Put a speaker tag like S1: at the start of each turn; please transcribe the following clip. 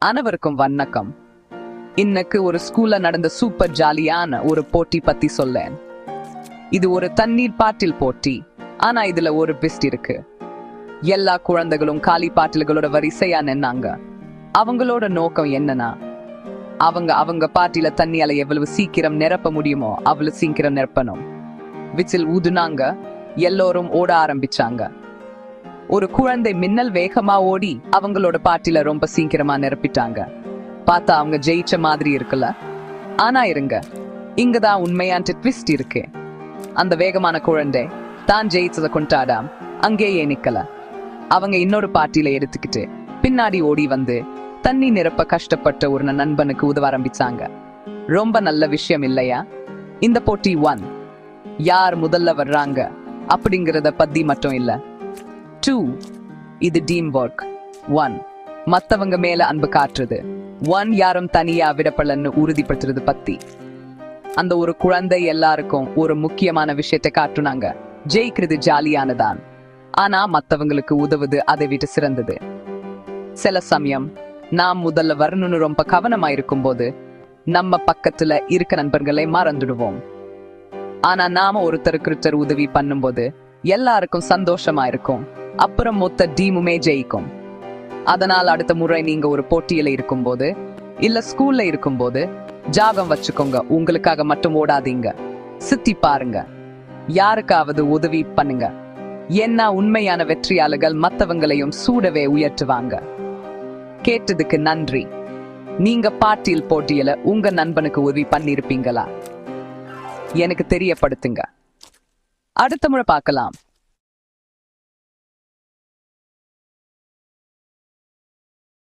S1: அனைவருக்கும் வணக்கம். இன்னைக்கு ஒரு ஸ்கூல்ல நடந்த சூப்பர் ஜாலியான ஒரு போட்டி பத்தி சொல்லேன். இது ஒரு தண்ணீர் பாட்டில் போட்டி. ஆனா இதுல ஒரு பிஸ்ட் இருக்கு. எல்லா குழந்தைகளும் காலி பாட்டில்களோட வரிசையா நின்னாங்க. அவங்களோட நோக்கம் என்னன்னா அவங்க அவங்க பாட்டில தண்ணியால எவ்வளவு சீக்கிரம் நிரப்ப முடியுமோ அவ்வளவு சீக்கிரம் நிரப்பணும். விசில் ஊதுனாங்க. எல்லோரும் ஓட ஆரம்பிச்சாங்க. ஒரு குழந்தை மின்னல் வேகமா ஓடி அவங்களோட பாட்டில ரொம்ப சீக்கிரமா நிரப்பிட்டாங்க. பார்த்தா அவங்க ஜெயிச்ச மாதிரி இருக்குல்ல? ஆனா இருங்க இங்கதான் உண்மையான ட்விஸ்ட் இருக்கு. அந்த வேகமான குழந்தை தான் ஜெயிச்சதை கொண்டாடாம் அங்கேயே நிக்கல. அவங்க இன்னொரு பாட்டில எடுத்துக்கிட்டு பின்னாடி ஓடி வந்து தண்ணி நிரப்ப கஷ்டப்பட்ட ஒரு நண்பனுக்கு உதவ ஆரம்பிச்சாங்க. ரொம்ப நல்ல விஷயம் இல்லையா? இந்த போட்டி ஒன் யார் முதல்ல வர்றாங்க அப்படிங்கறத பத்தி மட்டும் இல்ல. டூ இது டீம் ஒர்க் ஒன் மத்தவங்க மேல அன்பு காட்டுறது. ஒன் யாரும் தனியா விடப்படலன்னு உறுதிப்படுத்துறது பத்தி. அந்த ஒரு குழந்தை எல்லாருக்கும் ஒரு முக்கியமான விஷயத்தை காட்டுனாங்க. ஜெயிக்கிறது ஜாலியானதான். ஆனா மத்தவங்களுக்கு உதவுது அதை விட்டு சிறந்தது. சில சமயம் நாம் முதல்ல வரணும்னு ரொம்ப கவனமா இருக்கும் போது நம்ம பக்கத்துல இருக்க நண்பர்களை மறந்துடுவோம். ஆனா நாம ஒருத்தருக்கு ஒருத்தர் உதவி பண்ணும்போது எல்லாருக்கும் சந்தோஷமா இருக்கும். அப்புறம் மொத்த டீமுமே ஜெயிக்கும். அதனால் அடுத்த முறை நீங்க ஒரு போட்டியில இருக்கும்போது இல்ல ஸ்கூல்ல இருக்கும்போது ஜாகம் வச்சுக்கோங்க. உங்களுக்காக மட்டும் ஓடாதீங்க. சுத்தி பாருங்க. யாருக்காவது உதவி பண்ணுங்க. என்ன உண்மையான வெற்றியாளர்கள் மத்தவங்களையும் சூடவே உயர்த்துவாங்க. கேட்டதுக்கு நன்றி. நீங்க பாட்டியல் போட்டியில உங்க நண்பனுக்கு உதவி பண்ணிருப்பீங்களா எனக்கு தெரியப்படுத்துங்க. அடுத்த முறை பார்க்கலாம்.